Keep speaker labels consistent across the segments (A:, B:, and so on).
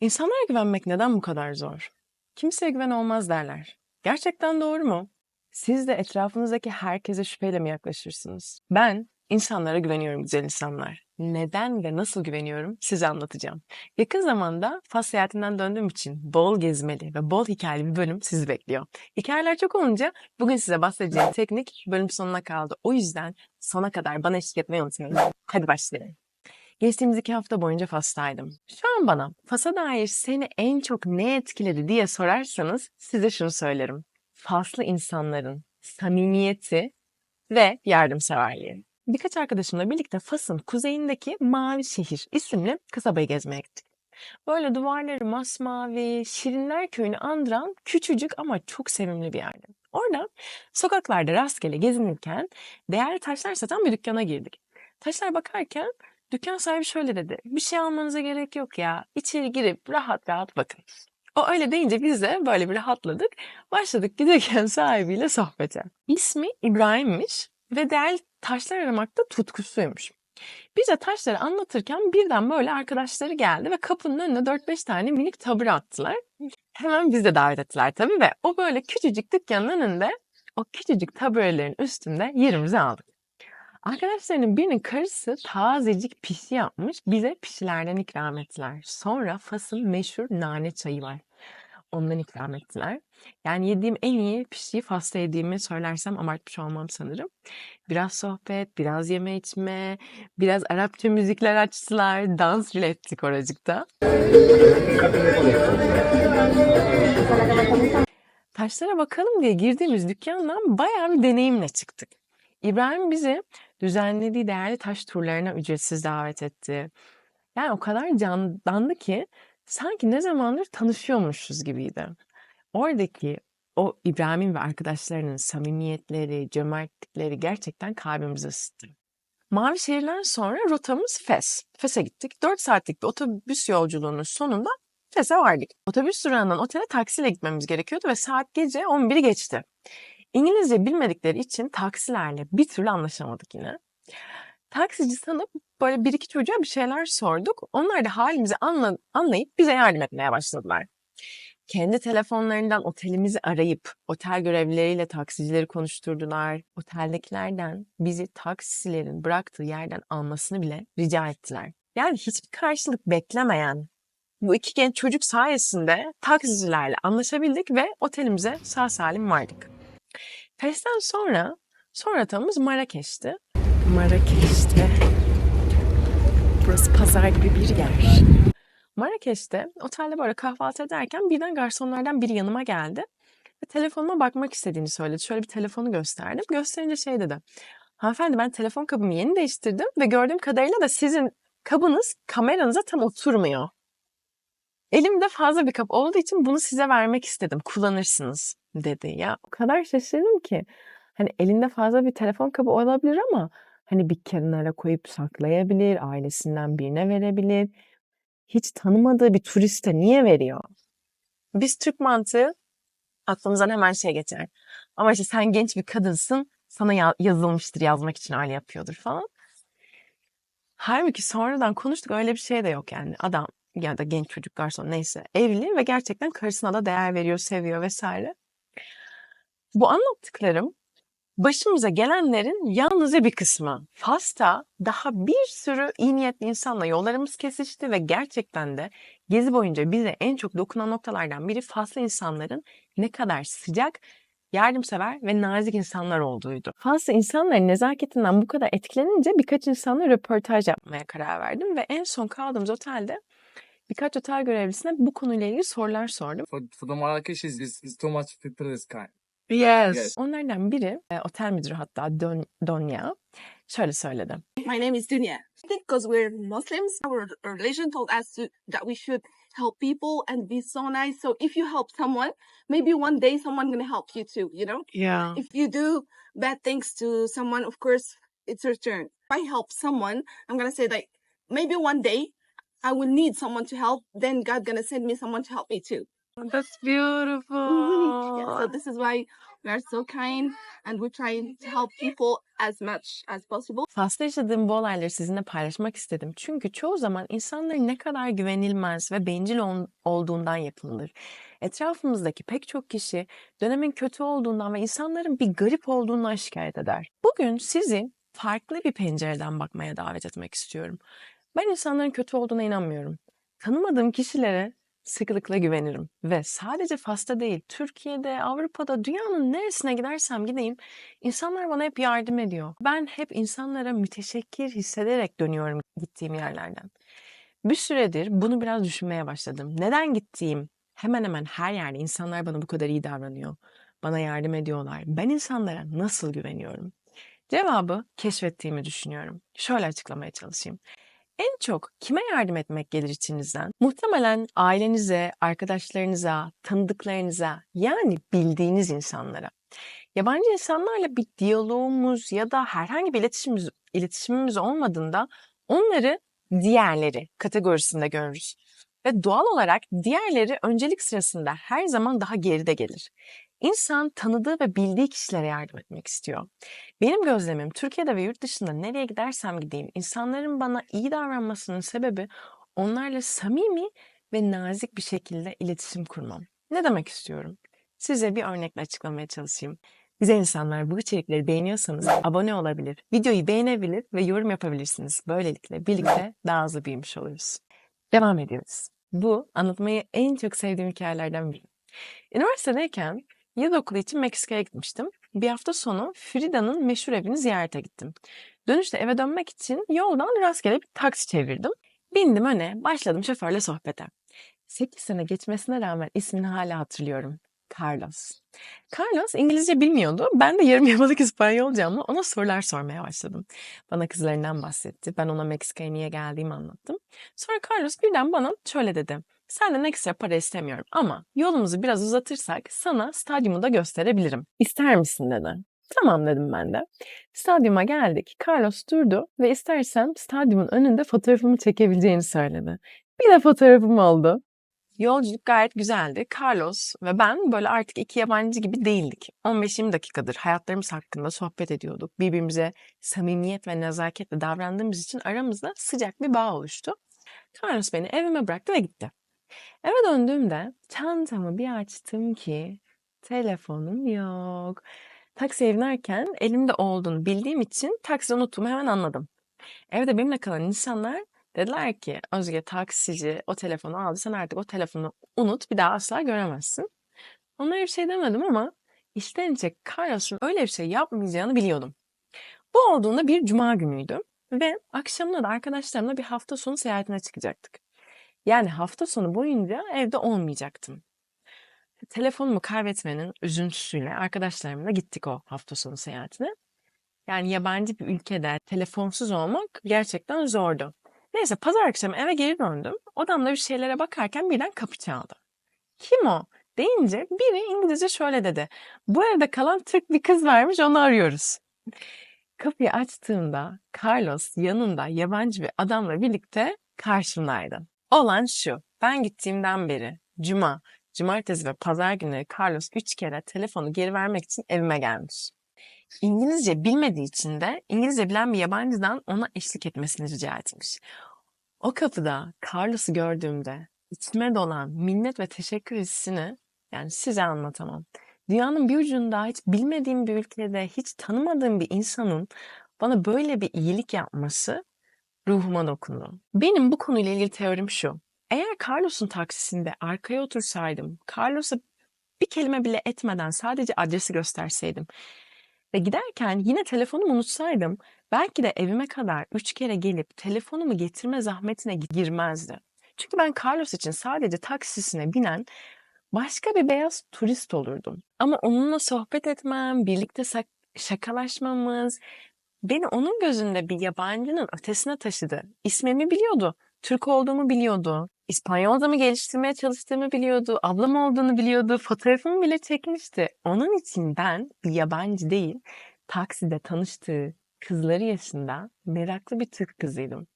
A: İnsanlara güvenmek neden bu kadar zor? Kimseye güven olmaz derler. Gerçekten doğru mu? Siz de etrafınızdaki herkese şüpheyle mi yaklaşırsınız? Ben insanlara güveniyorum güzel insanlar. Neden ve nasıl güveniyorum size anlatacağım. Yakın zamanda Fas seyahatinden döndüğüm için bol gezmeli ve bol hikayeli bir bölüm sizi bekliyor. Hikayeler çok olunca bugün size bahsedeceğim teknik bölüm sonuna kaldı. O yüzden sona kadar bana eşlik etmeyi unutmayın. Hadi başlayalım. Geçtiğimiz iki hafta boyunca Fas'taydım. Şu an bana Fas'a dair seni en çok ne etkiledi diye sorarsanız size şunu söylerim. Faslı insanların samimiyeti ve yardımseverliği. Birkaç arkadaşımla birlikte Fas'ın kuzeyindeki Mavi Şehir isimli kasabayı gezmeye gittik. Böyle duvarları masmavi, Şirinler Köyü'nü andıran küçücük ama çok sevimli bir yerdi. Orada sokaklarda rastgele gezinirken değerli taşlar satan bir dükkana girdik. Taşlar bakarken Dükkan sahibi şöyle dedi. Bir şey almanıza gerek yok ya. İçeri girip rahat rahat bakın. O öyle deyince biz de böyle bir rahatladık. Başladık giderken sahibiyle sohbete. İsmi İbrahim'miş ve değerli taşlar aramakta tutkusuymuş. Biz de taşları anlatırken birden böyle arkadaşları geldi ve kapının önüne 4-5 tane minik tabure attılar. Hemen biz de davet ettiler tabii ve o böyle küçücük dükkanın önünde o küçücük taburelerin üstünde yerimizi aldık. Arkadaşlarının birinin karısı tazecik pişi yapmış. Bize pişilerden ikram ettiler. Sonra Fas'ın meşhur nane çayı var. Ondan ikram ettiler. Yani yediğim en iyi pişiyi Fas'ta yediğimi söylersem abartmış olmam sanırım. Biraz sohbet, biraz yeme içme, biraz Arapça müzikler açtılar. Dans bile ettik oracıkta. Taşlara bakalım diye girdiğimiz dükkandan bayağı bir deneyimle çıktık. İbrahim bizi düzenlediği değerli taş turlarına ücretsiz davet etti. Yani o kadar candandı ki sanki ne zamandır tanışıyormuşuz gibiydi. Oradaki o İbrahim'in ve arkadaşlarının samimiyetleri, cömertlikleri gerçekten kalbimizi ısıttı. Mavi şehirden sonra rotamız Fes. Fes'e gittik. 4 saatlik bir otobüs yolculuğunun sonunda Fes'e vardık. Otobüs durağından otele taksiyle gitmemiz gerekiyordu ve saat gece 11'i geçti. İngilizce bilmedikleri için taksilerle bir türlü anlaşamadık yine. Taksici sanıp böyle bir iki çocuğa bir şeyler sorduk. Onlar da halimizi anla, anlayıp bize yardım etmeye başladılar. Kendi telefonlarından otelimizi arayıp otel görevlileriyle taksicileri konuşturdular. Oteldekilerden bizi taksilerin bıraktığı yerden almasını bile rica ettiler. Yani hiçbir karşılık beklemeyen bu iki genç çocuk sayesinde taksicilerle anlaşabildik ve otelimize sağ salim vardık. Fes'ten sonra son rotamız Marrakeş'ti. Marrakeş'te burası pazar gibi bir yer. Marrakeş'te otelde böyle kahvaltı ederken birden garsonlardan biri yanıma geldi ve telefonuma bakmak istediğini söyledi. Şöyle bir telefonu gösterdim. Gösterince şey dedi. Hanımefendi ben telefon kabımı yeni değiştirdim ve gördüğüm kadarıyla da sizin kabınız kameranıza tam oturmuyor. Elimde fazla bir kap olduğu için bunu size vermek istedim. Kullanırsınız dedi. Ya o kadar şaşırdım ki. Hani elinde fazla bir telefon kabı olabilir ama hani bir kenara koyup saklayabilir, ailesinden birine verebilir. Hiç tanımadığı bir turiste niye veriyor? Biz Türk mantığı aklımızdan hemen şey geçer. Ama işte sen genç bir kadınsın, sana ya- yazılmıştır yazmak için öyle yapıyordur falan. Halbuki sonradan konuştuk öyle bir şey de yok yani. Adam ya da genç çocuk garson neyse evli ve gerçekten karısına da değer veriyor, seviyor vesaire. Bu anlattıklarım başımıza gelenlerin yalnızca bir kısmı. Fas'ta daha bir sürü iyi niyetli insanla yollarımız kesişti ve gerçekten de gezi boyunca bize en çok dokunan noktalardan biri Faslı insanların ne kadar sıcak, yardımsever ve nazik insanlar olduğuydu. Faslı insanların nezaketinden bu kadar etkilenince birkaç insanla röportaj yapmaya karar verdim ve en son kaldığımız otelde birkaç otel görevlisine bu konuyla ilgili sorular sordum.
B: For, for the Marrakesh is, is, is too much people is kind.
A: Yes.
B: Yes.
A: Onlardan biri, e, otel müdürü hatta Don, Donya, şöyle söyledi.
C: My name is Dunya. I think because we're Muslims, our religion told us to, that we should help people and be so nice. So if you help someone, maybe one day someone gonna help you too. You know,
A: Yeah.
C: if you do bad things to someone, of course it's your turn. If I help someone, I'm gonna say like maybe one day I will need someone to help. Then God gonna send me someone to help me too.
A: Oh, that's beautiful.
C: so this is why We are so kind and we're trying to help people as much as possible.
A: Fas'ta yaşadığım bu olayları sizinle paylaşmak istedim. Çünkü çoğu zaman insanların ne kadar güvenilmez ve bencil ol- olduğundan yapılır. Etrafımızdaki pek çok kişi dönemin kötü olduğundan ve insanların bir garip olduğundan şikayet eder. Bugün sizi farklı bir pencereden bakmaya davet etmek istiyorum. Ben insanların kötü olduğuna inanmıyorum. Tanımadığım kişilere sıklıkla güvenirim ve sadece Fas'ta değil, Türkiye'de, Avrupa'da, dünyanın neresine gidersem gideyim insanlar bana hep yardım ediyor. Ben hep insanlara müteşekkir hissederek dönüyorum gittiğim yerlerden. Bir süredir bunu biraz düşünmeye başladım. Neden gittiğim hemen hemen her yerde insanlar bana bu kadar iyi davranıyor, bana yardım ediyorlar. Ben insanlara nasıl güveniyorum? Cevabı keşfettiğimi düşünüyorum. Şöyle açıklamaya çalışayım. En çok kime yardım etmek gelir içinizden? Muhtemelen ailenize, arkadaşlarınıza, tanıdıklarınıza yani bildiğiniz insanlara. Yabancı insanlarla bir diyalogumuz ya da herhangi bir iletişimimiz, iletişimimiz olmadığında onları diğerleri kategorisinde görürüz. Ve doğal olarak diğerleri öncelik sırasında her zaman daha geride gelir. İnsan tanıdığı ve bildiği kişilere yardım etmek istiyor. Benim gözlemim Türkiye'de ve yurt dışında nereye gidersem gideyim insanların bana iyi davranmasının sebebi onlarla samimi ve nazik bir şekilde iletişim kurmam. Ne demek istiyorum? Size bir örnekle açıklamaya çalışayım. Güzel insanlar bu içerikleri beğeniyorsanız abone olabilir, videoyu beğenebilir ve yorum yapabilirsiniz. Böylelikle birlikte daha hızlı büyümüş oluruz. Devam ediyoruz. Bu anlatmayı en çok sevdiğim hikayelerden biri. Üniversitedeyken yaz okulu için Meksika'ya gitmiştim. Bir hafta sonu Frida'nın meşhur evini ziyarete gittim. Dönüşte eve dönmek için yoldan rastgele bir taksi çevirdim. Bindim öne, başladım şoförle sohbete. 8 sene geçmesine rağmen ismini hala hatırlıyorum. Carlos. Carlos İngilizce bilmiyordu. Ben de yarım yamalak İspanyolcamla ona sorular sormaya başladım. Bana kızlarından bahsetti. Ben ona Meksika'ya niye geldiğimi anlattım. Sonra Carlos birden bana şöyle dedi. Senden ekstra para istemiyorum ama yolumuzu biraz uzatırsak sana stadyumu da gösterebilirim. İster misin dedi. Tamam dedim ben de. Stadyuma geldik. Carlos durdu ve istersem stadyumun önünde fotoğrafımı çekebileceğini söyledi. Bir de fotoğrafım oldu. Yolculuk gayet güzeldi. Carlos ve ben böyle artık iki yabancı gibi değildik. 15-20 dakikadır hayatlarımız hakkında sohbet ediyorduk. Birbirimize samimiyet ve nezaketle davrandığımız için aramızda sıcak bir bağ oluştu. Carlos beni evime bıraktı ve gitti. Eve döndüğümde çantamı bir açtım ki telefonum yok. Taksiye binerken elimde olduğunu bildiğim için taksi unuttuğumu hemen anladım. Evde benimle kalan insanlar dediler ki Özge taksici o telefonu aldı sen artık o telefonu unut bir daha asla göremezsin. Onlara bir şey demedim ama içten içe Carlos'un öyle bir şey yapmayacağını biliyordum. Bu olduğunda bir cuma günüydü ve akşamına da arkadaşlarımla bir hafta sonu seyahatine çıkacaktık. Yani hafta sonu boyunca evde olmayacaktım. Telefonumu kaybetmenin üzüntüsüyle arkadaşlarımla gittik o hafta sonu seyahatine. Yani yabancı bir ülkede telefonsuz olmak gerçekten zordu. Neyse pazar akşamı eve geri döndüm. Odamda bir şeylere bakarken birden kapı çaldı. Kim o? Deyince biri İngilizce şöyle dedi. Bu evde kalan Türk bir kız varmış onu arıyoruz. Kapıyı açtığımda Carlos yanında yabancı bir adamla birlikte karşımdaydı. Olan şu. Ben gittiğimden beri cuma, cumartesi ve pazar günleri Carlos üç kere telefonu geri vermek için evime gelmiş. İngilizce bilmediği için de İngilizce bilen bir yabancıdan ona eşlik etmesini rica etmiş. O kapıda Carlos'u gördüğümde içime dolan minnet ve teşekkür hissini yani size anlatamam. Dünyanın bir ucunda hiç bilmediğim bir ülkede hiç tanımadığım bir insanın bana böyle bir iyilik yapması ruhuma dokundu. Benim bu konuyla ilgili teorim şu. Eğer Carlos'un taksisinde arkaya otursaydım, Carlos'a bir kelime bile etmeden sadece adresi gösterseydim ve giderken yine telefonumu unutsaydım belki de evime kadar üç kere gelip telefonumu getirme zahmetine girmezdi. Çünkü ben Carlos için sadece taksisine binen başka bir beyaz turist olurdum. Ama onunla sohbet etmem, birlikte şakalaşmamız beni onun gözünde bir yabancının ötesine taşıdı. İsmimi biliyordu, Türk olduğumu biliyordu, İspanyolcamı geliştirmeye çalıştığımı biliyordu, ablam olduğunu biliyordu, fotoğrafımı bile çekmişti. Onun için ben bir yabancı değil, takside tanıştığı kızları yaşında meraklı bir Türk kızıydım.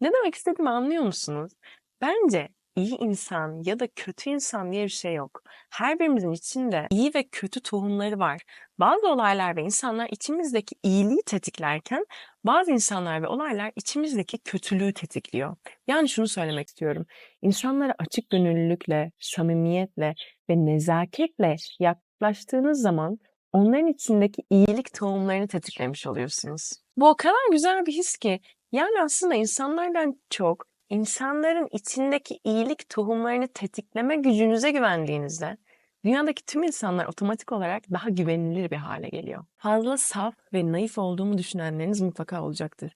A: Ne demek istediğimi anlıyor musunuz? Bence iyi insan ya da kötü insan diye bir şey yok. Her birimizin içinde iyi ve kötü tohumları var. Bazı olaylar ve insanlar içimizdeki iyiliği tetiklerken bazı insanlar ve olaylar içimizdeki kötülüğü tetikliyor. Yani şunu söylemek istiyorum. İnsanlara açık gönüllülükle, samimiyetle ve nezaketle yaklaştığınız zaman onların içindeki iyilik tohumlarını tetiklemiş oluyorsunuz. Bu o kadar güzel bir his ki yani aslında insanlardan çok insanların içindeki iyilik tohumlarını tetikleme gücünüze güvendiğinizde dünyadaki tüm insanlar otomatik olarak daha güvenilir bir hale geliyor. Fazla saf ve naif olduğumu düşünenleriniz mutlaka olacaktır.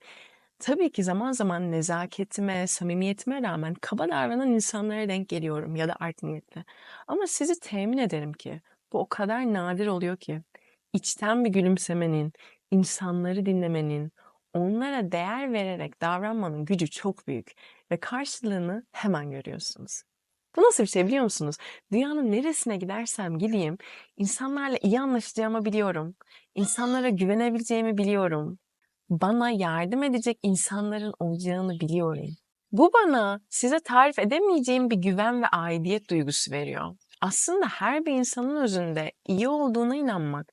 A: Tabii ki zaman zaman nezaketime, samimiyetime rağmen kaba davranan insanlara denk geliyorum ya da art niyetli. Ama sizi temin ederim ki bu o kadar nadir oluyor ki içten bir gülümsemenin, insanları dinlemenin, onlara değer vererek davranmanın gücü çok büyük ve karşılığını hemen görüyorsunuz. Bu nasıl bir şey biliyor musunuz? Dünyanın neresine gidersem gideyim, insanlarla iyi anlaşacağımı biliyorum. İnsanlara güvenebileceğimi biliyorum. Bana yardım edecek insanların olacağını biliyorum. Bu bana size tarif edemeyeceğim bir güven ve aidiyet duygusu veriyor. Aslında her bir insanın özünde iyi olduğuna inanmak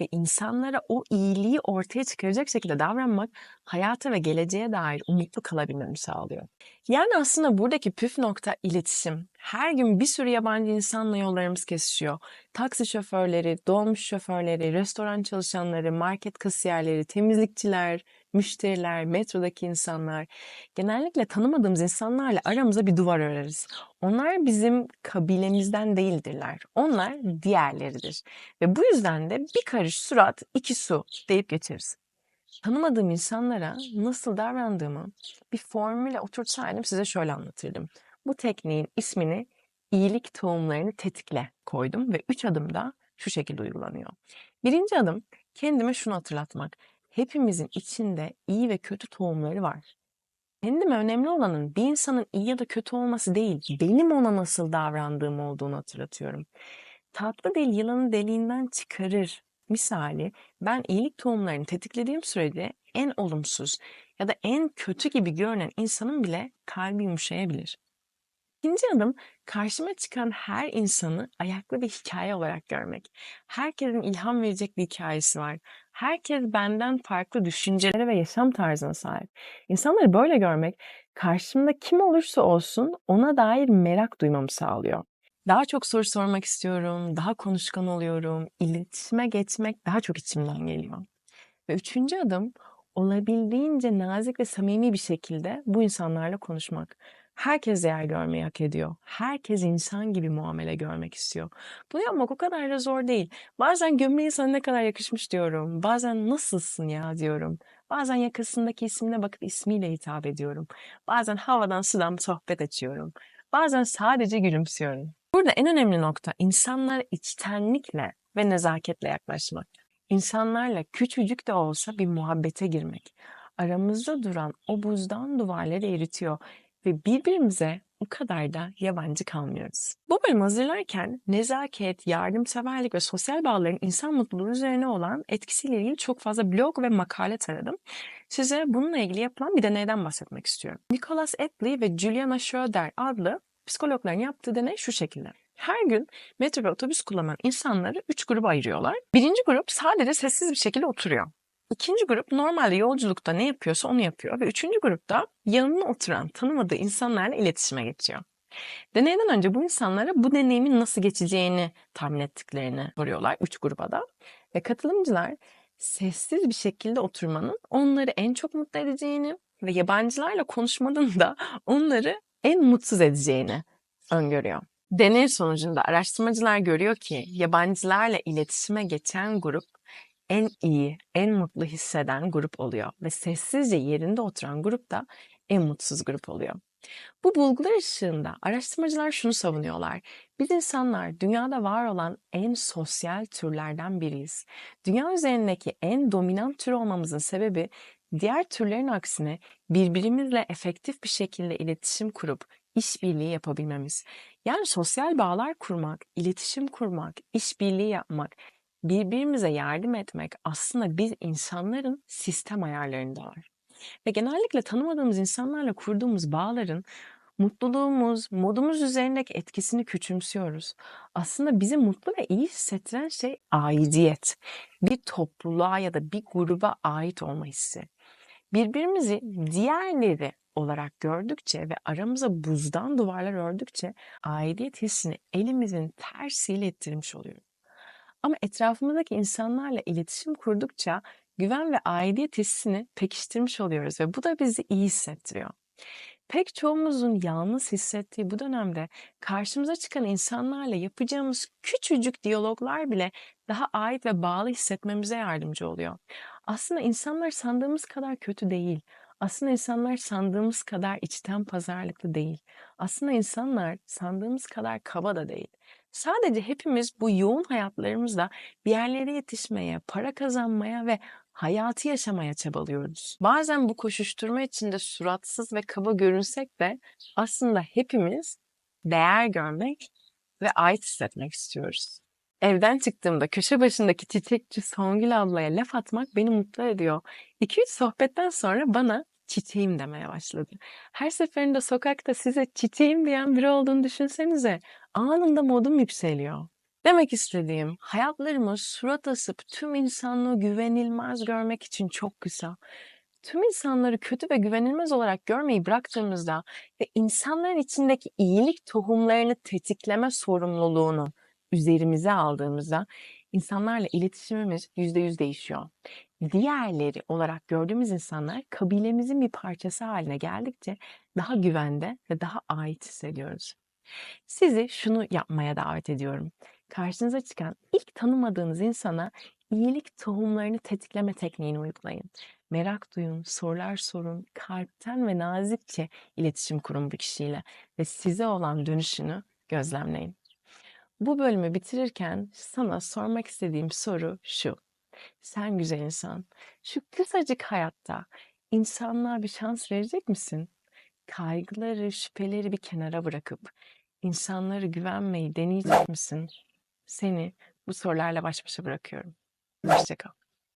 A: ve insanlara o iyiliği ortaya çıkaracak şekilde davranmak hayata ve geleceğe dair umutlu kalabilmemi sağlıyor. Yani aslında buradaki püf nokta iletişim. Her gün bir sürü yabancı insanla yollarımız kesişiyor. Taksi şoförleri, dolmuş şoförleri, restoran çalışanları, market kasiyerleri, temizlikçiler, müşteriler, metrodaki insanlar. Genellikle tanımadığımız insanlarla aramıza bir duvar öreriz. Onlar bizim kabilemizden değildirler. Onlar diğerleridir. Ve bu yüzden de bir karış surat, iki su deyip geçeriz. Tanımadığım insanlara nasıl davrandığımı bir formüle oturtsaydım size şöyle anlatırdım. Bu tekniğin ismini iyilik tohumlarını tetikle koydum ve üç adımda şu şekilde uygulanıyor. Birinci adım kendime şunu hatırlatmak. Hepimizin içinde iyi ve kötü tohumları var. Kendime önemli olanın bir insanın iyi ya da kötü olması değil, benim ona nasıl davrandığım olduğunu hatırlatıyorum. Tatlı dil yılanı deliğinden çıkarır. Misali ben iyilik tohumlarını tetiklediğim sürece en olumsuz ya da en kötü gibi görünen insanın bile kalbi yumuşayabilir. İkinci adım karşıma çıkan her insanı ayaklı bir hikaye olarak görmek. Herkesin ilham verecek bir hikayesi var. Herkes benden farklı düşüncelere ve yaşam tarzına sahip. İnsanları böyle görmek karşımda kim olursa olsun ona dair merak duymamı sağlıyor. Daha çok soru sormak istiyorum, daha konuşkan oluyorum, iletişime geçmek daha çok içimden geliyor. Ve üçüncü adım olabildiğince nazik ve samimi bir şekilde bu insanlarla konuşmak. Herkes değer görmeyi hak ediyor. Herkes insan gibi muamele görmek istiyor. Bunu yapmak o kadar da zor değil. Bazen gömleği sana ne kadar yakışmış diyorum. Bazen nasılsın ya diyorum. Bazen yakasındaki ismine bakıp ismiyle hitap ediyorum. Bazen havadan sudan sohbet açıyorum. Bazen sadece gülümsüyorum. Burada en önemli nokta insanlara içtenlikle ve nezaketle yaklaşmak. İnsanlarla küçücük de olsa bir muhabbete girmek. Aramızda duran o buzdan duvarları eritiyor ve birbirimize o kadar da yabancı kalmıyoruz. Bu bölümü hazırlarken nezaket, yardımseverlik ve sosyal bağların insan mutluluğu üzerine olan etkisiyle ilgili çok fazla blog ve makale taradım. Size bununla ilgili yapılan bir deneyden bahsetmek istiyorum. Nicholas Epley ve Juliana Schroeder adlı psikologların yaptığı deney şu şekilde. Her gün metro ve otobüs kullanan insanları üç gruba ayırıyorlar. Birinci grup sadece sessiz bir şekilde oturuyor. İkinci grup normalde yolculukta ne yapıyorsa onu yapıyor ve üçüncü grupta yanına oturan tanımadığı insanlarla iletişime geçiyor. Deneyden önce bu insanlara bu deneyimin nasıl geçeceğini tahmin ettiklerini soruyorlar üç gruba da. Ve katılımcılar sessiz bir şekilde oturmanın onları en çok mutlu edeceğini ve yabancılarla konuşmanın da onları en mutsuz edeceğini öngörüyor. Deney sonucunda araştırmacılar görüyor ki yabancılarla iletişime geçen grup en iyi, en mutlu hisseden grup oluyor ve sessizce yerinde oturan grup da en mutsuz grup oluyor. Bu bulgular ışığında araştırmacılar şunu savunuyorlar. Biz insanlar dünyada var olan en sosyal türlerden biriyiz. Dünya üzerindeki en dominant tür olmamızın sebebi diğer türlerin aksine birbirimizle efektif bir şekilde iletişim kurup işbirliği yapabilmemiz. Yani sosyal bağlar kurmak, iletişim kurmak, işbirliği yapmak, birbirimize yardım etmek aslında biz insanların sistem ayarlarında var. Ve genellikle tanımadığımız insanlarla kurduğumuz bağların Mutluluğumuz, modumuz üzerindeki etkisini küçümsüyoruz. Aslında bizi mutlu ve iyi hissettiren şey aidiyet. Bir topluluğa ya da bir gruba ait olma hissi. Birbirimizi diğerleri olarak gördükçe ve aramıza buzdan duvarlar ördükçe aidiyet hissini elimizin tersiyle ettirmiş oluyoruz. Ama etrafımızdaki insanlarla iletişim kurdukça güven ve aidiyet hissini pekiştirmiş oluyoruz ve bu da bizi iyi hissettiriyor. Pek çoğumuzun yalnız hissettiği bu dönemde karşımıza çıkan insanlarla yapacağımız küçücük diyaloglar bile daha ait ve bağlı hissetmemize yardımcı oluyor. Aslında insanlar sandığımız kadar kötü değil. Aslında insanlar sandığımız kadar içten pazarlıklı değil. Aslında insanlar sandığımız kadar kaba da değil. Sadece hepimiz bu yoğun hayatlarımızda bir yerlere yetişmeye, para kazanmaya ve hayatı yaşamaya çabalıyoruz. Bazen bu koşuşturma içinde suratsız ve kaba görünsek de aslında hepimiz değer görmek ve ait hissetmek istiyoruz. Evden çıktığımda köşe başındaki çiçekçi Songül ablaya laf atmak beni mutlu ediyor. 2-3 sohbetten sonra bana çiçeğim demeye başladı. Her seferinde sokakta size çiçeğim diyen biri olduğunu düşünsenize anında modum yükseliyor. Demek istediğim hayatlarımız surat asıp tüm insanlığı güvenilmez görmek için çok kısa. Tüm insanları kötü ve güvenilmez olarak görmeyi bıraktığımızda ve insanların içindeki iyilik tohumlarını tetikleme sorumluluğunu üzerimize aldığımızda insanlarla iletişimimiz yüzde yüz değişiyor. Diğerleri olarak gördüğümüz insanlar kabilemizin bir parçası haline geldikçe daha güvende ve daha ait hissediyoruz. Sizi şunu yapmaya davet ediyorum. Karşınıza çıkan ilk tanımadığınız insana iyilik tohumlarını tetikleme tekniğini uygulayın. Merak duyun, sorular sorun, kalpten ve nazikçe iletişim kurun bu kişiyle ve size olan dönüşünü gözlemleyin. Bu bölümü bitirirken sana sormak istediğim soru şu. Sen güzel insan, şu kısacık hayatta insanlığa bir şans verecek misin? Kaygıları, şüpheleri bir kenara bırakıp insanlara güvenmeyi deneyecek misin? Seni bu sorularla baş başa bırakıyorum. Hoşça kal.